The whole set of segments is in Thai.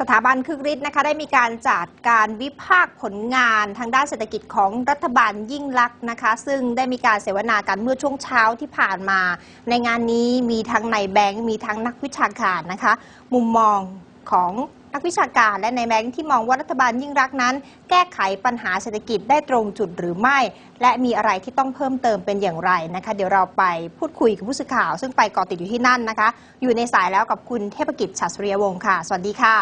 สถาบันคึกฤทธิ์นะคะได้มีการจัดการวิพากษ์ผลงานทางด้านเศรษฐกิจของรัฐบาลยิ่งลักษณ์นะคะ ซึ่งได้มีการเสวนากันเมื่อช่วงเช้าที่ผ่านมา ในงานนี้มีทั้งนายแบงค์มีทั้งนักวิชาการนะคะ มุมมองของ นักวิชาการและในายแบงค์ที่มองว่ารัฐบาลยิ่งรักษณ์นั้น แก้ไขปัญหาเศรษฐกิจได้ตรงจุดหรือไม่ และมีอะไรที่ต้องเพิ่มเติมเป็นอย่างไรนะคะ เดี๋ยวเราไปพูดคุยกับผู้สื่อข่าว ซึ่งไปเกาะติดอยู่ที่นั่นนะคะ อยู่ในสายแล้วกับคุณเทพกิจฉัตรสุริยวงศ์ค่ะ สวัสดีค่ะ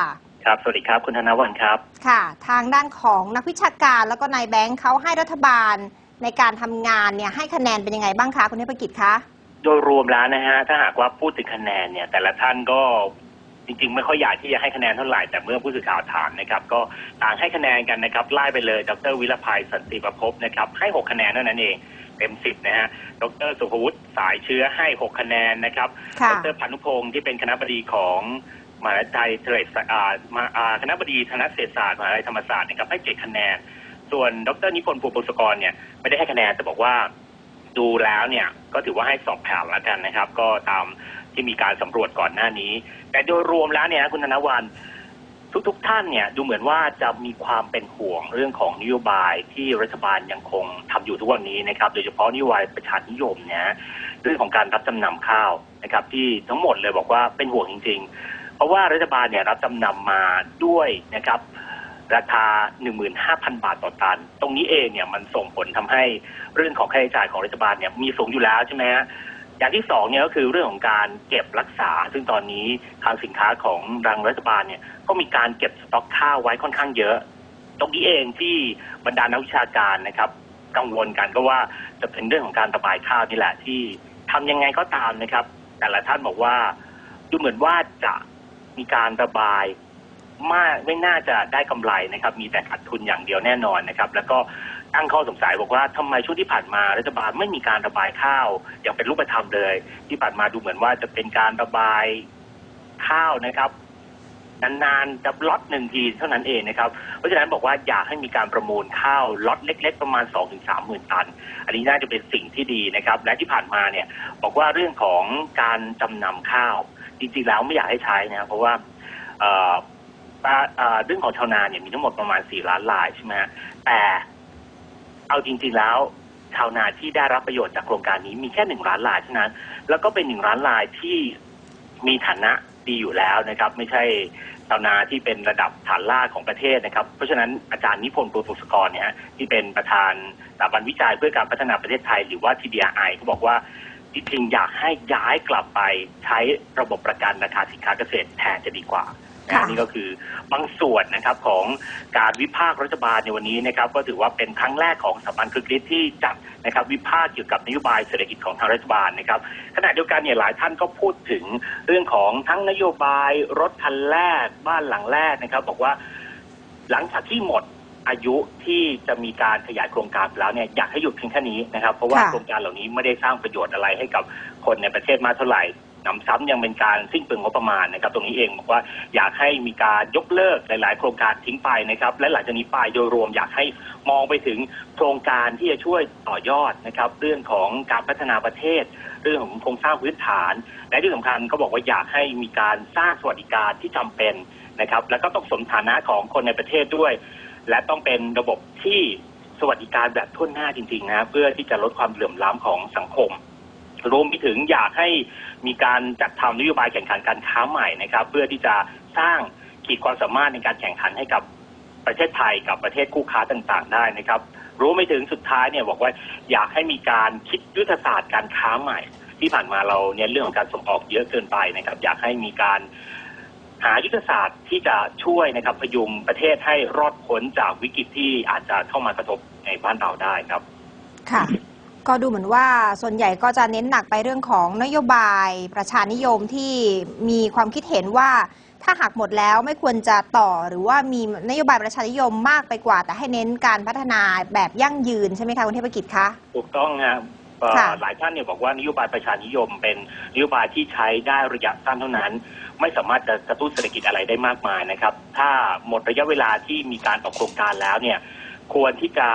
ครับ สวัสดีครับ คุณธนวันครับ ค่ะ ทางด้านของนักวิชาการแล้วก็นายแบงค์เขาให้รัฐบาลในการทำงานเนี่ยให้คะแนนเป็นยังไงบ้างคะคุณเทพกิจคะ โดยรวมแล้วนะฮะ ถ้าหากว่าพูดถึงคะแนนเนี่ย แต่ละท่านก็ จริง ๆ ไม่ค่อยอยากที่จะให้คะแนนเท่าไหร่แต่เมื่อผู้สื่อข่าวถามนะครับก็ต่างให้คะแนนกันนะครับไล่ไปเลย ดรวิรภัยสันติประพบนะครับให้ 6 คะแนนเท่านั้นเองเต็ม10นะฮะ ดรสุภวุฒิสายเชื้อให้ 6 คะแนนนะครับค่ะดรพานุพงศ์ที่เป็นคณะบดีของมหาวิทยาลัยเทรดอ่ามาอ่าคณะบดีคณะเศรษฐศาสตร์มหาวิทยาลัยธรรมศาสตร์นะครับให้เจ็ดคะแนน ส่วนดรนิพนธ์ภูมิบุษกรเนี่ยไม่ได้ให้คะแนนแต่บอกว่าดูแล้วเนี่ยก็ถือว่าให้สอบผ่านแล้วกันนะครับ ก็ตาม ที่มีการสำรวจก่อนหน้านี้ แต่โดยรวมแล้วเนี่ยคุณธนวันทุกๆทท่านเนี่ยดูเหมือนว่าจะมีความเป็นห่วงเรื่องของนโยบายที่รัฐบาลยังคงทำอยู่ทุกวันนี้นะครับโดยเฉพาะนโยบายประชานิยมเนี่ยเรื่องของการรับจำนำข้าวนะครับ ที่ทั้งหมดเลยบอกว่าเป็นห่วงจริง ๆ เพราะว่ารัฐบาลเนี่ยรับจำนำมาด้วยนะครับ ราคา 15,000 บาทต่อตัน ตรงนี้เองเนี่ยมันส่งผลทำให้เรื่องของค่าใช้จ่ายของรัฐบาลเนี่ยมีสูงอยู่แล้วใช่ไหมฮะ อย่างที่สองเนี่ยก็คือเรื่องของการเก็บรักษา ซึ่งตอนนี้ทางสินค้าของรังรัฐบาลเนี่ยก็มีการเก็บสต็อกข้าวไว้ค่อนข้างเยอะ ตรงนี้เองที่บรรดานักวิชาการนะครับ กังวลกันก็ว่าจะเป็นเรื่องของการระบายข้าวนี่แหละที่ทำยังไงก็ตามนะครับ แต่ละท่านบอกว่าดูเหมือนว่าจะมีการระบายมากไม่น่าจะได้กำไรนะครับ มีแต่ขาดทุนอย่างเดียวแน่นอนนะครับ แล้วก็ ตั้งข้อสงสัยบอกว่าทำไมช่วงที่ผ่านมารัฐบาลไม่มีการระบายข้าวอย่างเป็นรูปธรรมเลย ที่ผ่านมาดูเหมือนว่าจะเป็นการระบายข้าวนะครับนานๆจะล็อตหนึ่งทีเท่านั้นเองนะครับ เพราะฉะนั้นบอกว่าอยากให้มีการประมูลข้าวล็อตเล็ก ๆ ประมาณ2อถึงสามหมื่นตัน อันนี้น่าจะเป็นสิ่งที่ดีนะครับ และที่ผ่านมาเนี่ยบอกว่าเรื่องของการจำนำข้าว จริงๆแล้วไม่อยากให้ใช้นะครับเพราะว่าเรื่องของชาวนาเนี่ยมีทั้งหมดประมาณสี่ล้านรายใช่ไหมแต่ เอาจริง ๆแล้ว ชาวนาที่ได้รับประโยชน์จากโครงการนี้มีแค่หนึ่งล้านรายเท่านั้น แล้วก็เป็นหนึ่งล้านรายที่มีฐานะดีอยู่แล้วนะครับ ไม่ใช่ชาวนาที่เป็นระดับฐานล่าของประเทศนะครับ เพราะฉะนั้นอาจารย์นิพนธ์ปูตุสกรเนี่ยที่เป็นประธานสถาบันวิจัยเพื่อการพัฒนาประเทศไทย หรือว่า TDRI ก็บอกว่าจริงๆอยากให้ย้ายกลับไปใช้ระบบประกันราคาสินค้าเกษตรแทนจะดีกว่า นะค่ะนี่ก็คือบางส่วนนะครับของการวิพากษ์รัฐบาลในวันนี้นะครับก็ถือว่าเป็นครั้งแรกของสถาบันคึกฤทธิ์ที่จัดนะครับวิพากษ์เกี่ยวกับนโยบายเศรษฐกิจของทางรัฐบาลนะครับขณะเดียวกันเนี่ยหลายท่านก็พูดถึงเรื่องของทั้งนโยบายรถคันแรกบ้านหลังแรกนะครับบอกว่าหลังจากที่หมดอายุที่จะมีการขยายโครงการไปแล้วเนี่ยอยากให้หยุดเพียงแค่นี้นะครับ เพราะว่าค่ะโครงการเหล่านี้ไม่ได้สร้างประโยชน์อะไรให้กับคนในประเทศมากเท่าไหร่ หนำซ้ำยังเป็นการสิ้นเปลืองงบประมาณนะครับ ตรงนี้เองบอกว่าอยากให้มีการยกเลิกหลาย ๆ โครงการทิ้งไปนะครับ และหลังจากนี้ไปโดยรวมอยากให้มองไปถึงโครงการที่จะช่วยต่อยอดนะครับ เรื่องของการพัฒนาประเทศ เรื่องของโครงสร้างพื้นฐาน และที่สำคัญก็บอกว่าอยากให้มีการสร้างสวัสดิการที่จำเป็นนะครับ แล้วก็ต้องสมฐานะของคนในประเทศด้วย และต้องเป็นระบบที่สวัสดิการแบบทั่วหน้าจริงๆนะเพื่อที่จะลดความเหลื่อมล้ำของสังคม รวมไปถึงอยากให้มีการจัดทำนโยบายแข่งขันการค้าใหม่นะครับ เพื่อที่จะสร้างขีดความสามารถในการแข่งขันให้กับประเทศไทยกับประเทศคู่ค้าต่างๆ ได้นะครับรวมไปถึงสุดท้ายเนี่ยบอกว่าอยากให้มีการคิดยุทธศาสตร์การค้าใหม่ ที่ผ่านมาเราเนี่ยเรื่องของการส่งออกเยอะเกินไปนะครับ อยากให้มีการหายุทธศาสตร์ที่จะช่วยนะครับพยุงประเทศให้รอดพ้นจากวิกฤตที่อาจจะเข้ามากระทบในบ้านเราได้ครับ ค่ะ ก็ดูเหมือนว่าส่วนใหญ่ก็จะเน้นหนักไปเรื่องของนโยบายประชานิยมที่มีความคิดเห็นว่าถ้าหากหมดแล้วไม่ควรจะต่อหรือว่ามีนโยบายประชานิยมมากไปกว่า แต่ให้เน้นการพัฒนาแบบยั่งยืนใช่ไหมคะคุณเทพกิจคะถูกต้องครับเอ่อค่ะหลายท่านเนี่ยบอกว่านโยบายประชานิยม เป็นนโยบายที่ใช้ได้ระยะสั้นเท่านั้น ไม่สามารถจะกระตุ้นเศรษฐกิจอะไรได้มากมายนะครับ ถ้าหมดระยะเวลาที่มีการออกโครงการแล้วเนี่ย ควรที่จะ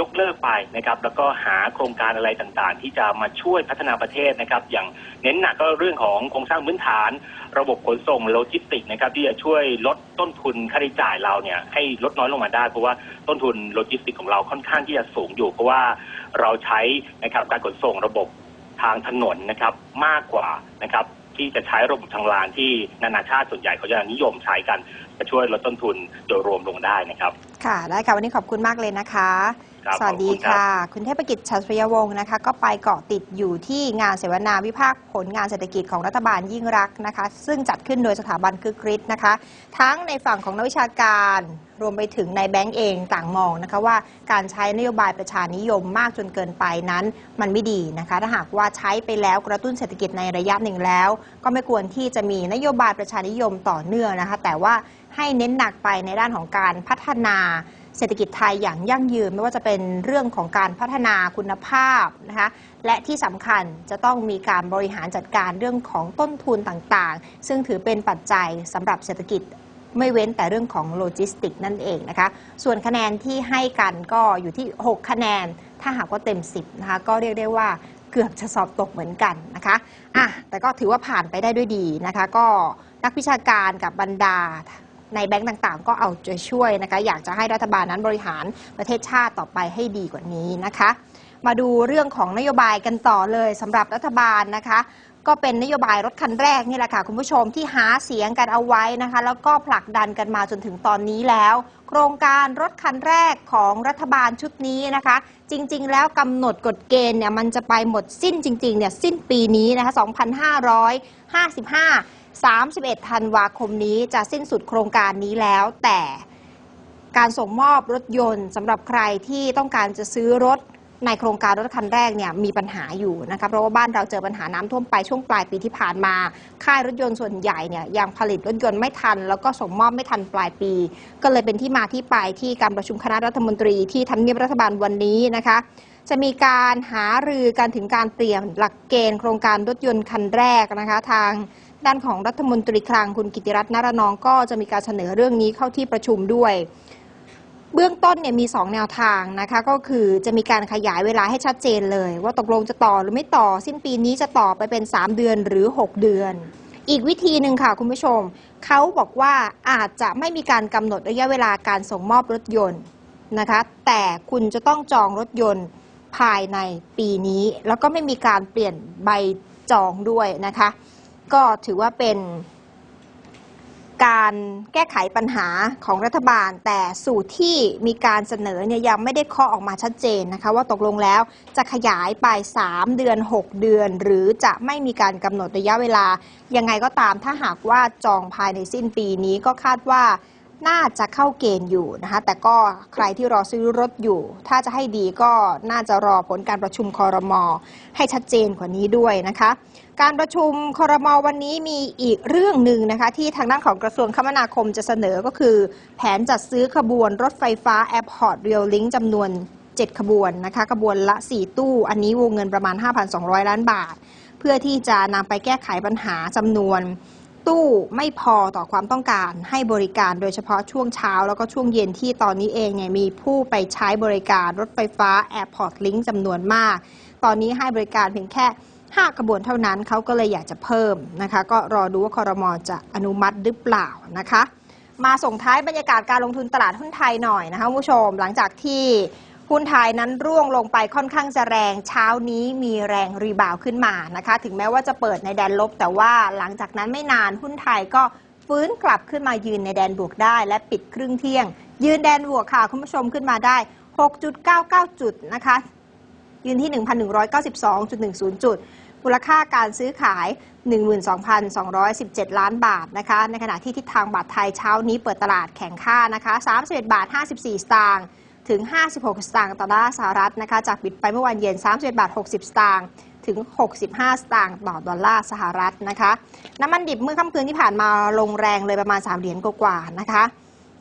ยกเลิกไปนะครับ แล้วก็หาโครงการอะไรต่างๆ ที่จะมาช่วยพัฒนาประเทศนะครับ อย่างเน้นหนักก็เรื่องของโครงสร้างพื้นฐาน ระบบขนส่งโลจิสติกนะครับ ที่จะช่วยลดต้นทุนค่าใช้จ่ายเราเนี่ยให้ลดน้อยลงมาได้ เพราะว่าต้นทุนโลจิสติกของเราค่อนข้างที่จะสูงอยู่ เพราะว่าเราใช้นะครับการขนส่งระบบทางถนนนะครับมากกว่านะครับ ที่จะใช้ระบบทางรางที่นานาชาติส่วนใหญ่เขาจะนิยมใช้กันจะช่วยลดต้นทุนโดยรวมลงได้นะครับ ค่ะ ได้ค่ะ วันนี้ขอบคุณมากเลยนะคะ ครับสวัสดีขอบคุณครับค่ะ คุณเทพกิจชัชริยวงศ์นะคะ ก็ไปเกาะติดอยู่ที่งานเสวนาวิพากษ์ผลงานเศรษฐกิจของรัฐบาลยิ่งรักษณ์นะคะ ซึ่งจัดขึ้นโดยสถาบันคือกริชนะคะ ทั้งในฝั่งของนักวิชาการรวมไปถึงในแบงก์เองต่างมองนะคะว่าการใช้นโยบายประชานิยมมากจนเกินไปนั้น มันไม่ดีนะคะ ถ้าหากว่าใช้ไปแล้วกระตุ้นเศรษฐกิจในระยะหนึ่งแล้ว ก็ไม่ควรที่จะมีนโยบายประชานิยมต่อเนื่องนะคะ แต่ว่าให้เน้นหนักไปในด้านของการพัฒนา เศรษฐกิจไทยอย่างยั่งยืน ไม่ว่าจะเป็นเรื่องของการพัฒนาคุณภาพนะคะและที่สำคัญจะต้องมีการบริหารจัดการเรื่องของต้นทุนต่างๆ ซึ่งถือเป็นปัจจัยสำหรับเศรษฐกิจไม่เว้นแต่เรื่องของโลจิสติกนั่นเองนะคะ ส่วนคะแนนที่ให้กันก็อยู่ที่ 6 คะแนน ถ้าหากว่าเต็ม 10 นะคะ ก็เรียกได้ว่าเกือบจะสอบตกเหมือนกันนะคะอะแต่ก็ถือว่าผ่านไปได้ด้วยดีนะคะ ก็นักวิชาการกับบรรดา ในแบงก์ต่างๆ ก็เอาใจช่วยนะคะ อยากจะให้รัฐบาลนั้นบริหารประเทศชาติต่อไปให้ดีกว่านี้นะคะ มาดูเรื่องของนโยบายกันต่อเลยสำหรับรัฐบาลนะคะก็เป็นนโยบายรถคันแรกนี่แหละค่ะคุณผู้ชมที่หาเสียงกันเอาไว้นะคะ แล้วก็ผลักดันกันมาจนถึงตอนนี้แล้ว โครงการรถคันแรกของรัฐบาลชุดนี้นะคะ จริง ๆ แล้วกำหนดกฎเกณฑ์เนี่ยมันจะไปหมดสิ้นจริงๆเนี่ยสิ้นปีนี้นะคะ 2555 31 ธันวาคมนี้จะสิ้นสุดโครงการนี้แล้ว แต่การส่งมอบรถยนต์สำหรับใครที่ต้องการจะซื้อรถในโครงการรถคันแรกเนี่ยมีปัญหาอยู่นะคะเพราะว่าบ้านเราเจอปัญหาน้ำท่วมไปช่วงปลายปีที่ผ่านมา ค่ายรถยนต์ส่วนใหญ่เนี่ยยังผลิตรถยนต์ไม่ทัน แล้วก็ส่งมอบไม่ทันปลายปี ก็เลยเป็นที่มาที่ไปที่การประชุมคณะรัฐมนตรีที่ทำเนียบรัฐบาลวันนี้นะคะจะมีการหารือกันถึงการเปลี่ยนหลักเกณฑ์โครงการรถยนต์คันแรกนะคะทาง ด้านของรัฐมนตรีคลังคุณกิติรัตน์นารนองก็จะมีการเสนอเรื่องนี้เข้าที่ประชุมด้วย เบื้องต้นเนี่ยมี 2 แนวทางนะคะ ก็คือจะมีการขยายเวลาให้ชัดเจนเลย ว่าตกลงจะต่อหรือไม่ต่อ สิ้นปีนี้จะต่อไปเป็น 3 เดือนหรือ 6 เดือน อีกวิธีหนึ่งค่ะคุณผู้ชม เขาบอกว่าอาจจะไม่มีการกำหนดระยะเวลาการส่งมอบรถยนต์นะคะ แต่คุณจะต้องจองรถยนต์ภายในปีนี้ แล้วก็ไม่มีการเปลี่ยนใบจองด้วยนะคะ ก็ถือว่าเป็นการแก้ไขปัญหาของรัฐบาล แต่สูตรที่มีการเสนอเนี่ยยังไม่ได้เคาะออกมาชัดเจนนะคะ ว่าตกลงแล้วจะขยายไป 3 เดือน 6 เดือน หรือจะไม่มีการกำหนดระยะเวลา ยังไงก็ตามถ้าหากว่าจองภายในสิ้นปีนี้ก็คาดว่า น่าจะเข้าเกณฑ์อยู่นะคะ แต่ก็ใครที่รอซื้อรถอยู่ ถ้าจะให้ดีก็น่าจะรอผลการประชุมคอรมอให้ชัดเจนกว่านี้ด้วยนะคะ การประชุมคอรมอวันนี้มีอีกเรื่องหนึ่งนะคะ ที่ทางด้านของกระทรวงคมนาคมจะเสนอก็คือ แผนจัดซื้อขบวนรถไฟฟ้า Airport Rail Link จำนวน 7 ขบวนนะคะขบวนละ 4 ตู้ อันนี้วงเงินประมาณ 5,200 ล้านบาท เพื่อที่จะนำไปแก้ไขปัญหาจำนวน ตู้ไม่พอต่อความต้องการให้บริการโดยเฉพาะช่วงเช้า แล้วก็ช่วงเย็นที่ตอนนี้เองเนี่ยมีผู้ไปใช้บริการรถไฟฟ้า Airport Link จำนวนมาก ตอนนี้ให้บริการเพียงแค่ 5 กระบวนเท่านั้นเขาก็เลยอยากจะเพิ่มนะคะ ก็รอดูว่าคอรมอจะอนุมัติหรือเปล่านะคะ มาส่งท้ายบรรยากาศการลงทุนตลาดหุ้นไทยหน่อยนะคะผู้ชม หลังจากที่ หุ้นไทยนั้นร่วงลงไปค่อนข้างจะแรงเช้านี้มีแรงรีบาวขึ้นมานะคะ ถึงแม้ว่าจะเปิดในแดนลบ แต่ว่าหลังจากนั้นไม่นานหุ้นไทยก็ฟื้นกลับขึ้นมายืนในแดนบวกได้ และปิดครึ่งเที่ยง ยืนแดนบวกค่ะคุณผู้ชมขึ้นมาได้ 6.99 จุดนะคะ ยืนที่ 1,192.10 จุดมูลค่าการซื้อขาย 12,217 ล้านบาทนะคะ ในขณะที่ทิศทางบาทไทยเช้านี้เปิดตลาดแข่งค่านะคะ31บาท 54 สตางค์ ถึง 56 สตางค์ต่อดอลลาร์สหรัฐนะคะจากปิดไปเมื่อวันเย็น 31 บาท 60 สตางค์ถึง 65 สตางค์ต่อดอลลาร์สหรัฐนะคะ น้ำมันดิบเมื่อค่ำคืนที่ผ่านมาลงแรงเลยประมาณ 3 เหรียญกว่าๆนะคะ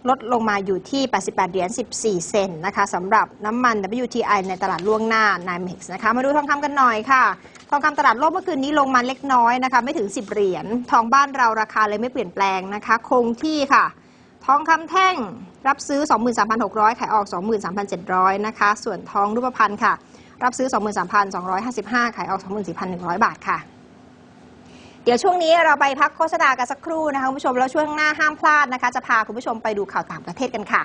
ลดลงมาอยู่ที่ 88 เหรียญ 14 เซนต์นะคะสำหรับน้ำมัน WTI ในตลาดล่วงหน้า NYMEX นะคะ มาดูทองคำกันหน่อยค่ะ ทองคำตลาดโลกเมื่อคืนนี้ลงมาเล็กน้อยนะคะ ไม่ถึง 10 เหรียญ ทองบ้านเราราคาเลยไม่เปลี่ยนแปลงนะคะ คงที่ค่ะ ทองคำแท่งรับซื้อ 23,600 ขายออก 23,700 นะคะ ส่วนทองรูปพรรณค่ะ รับซื้อ 23,255 ขายออก 24,100 บาทค่ะ เดี๋ยวช่วงนี้เราไปพักโฆษณากันสักครู่นะคะคุณผู้ชมแล้วช่วงหน้าห้ามพลาดนะคะ จะพาคุณผู้ชมไปดูข่าวต่างประเทศกันค่ะ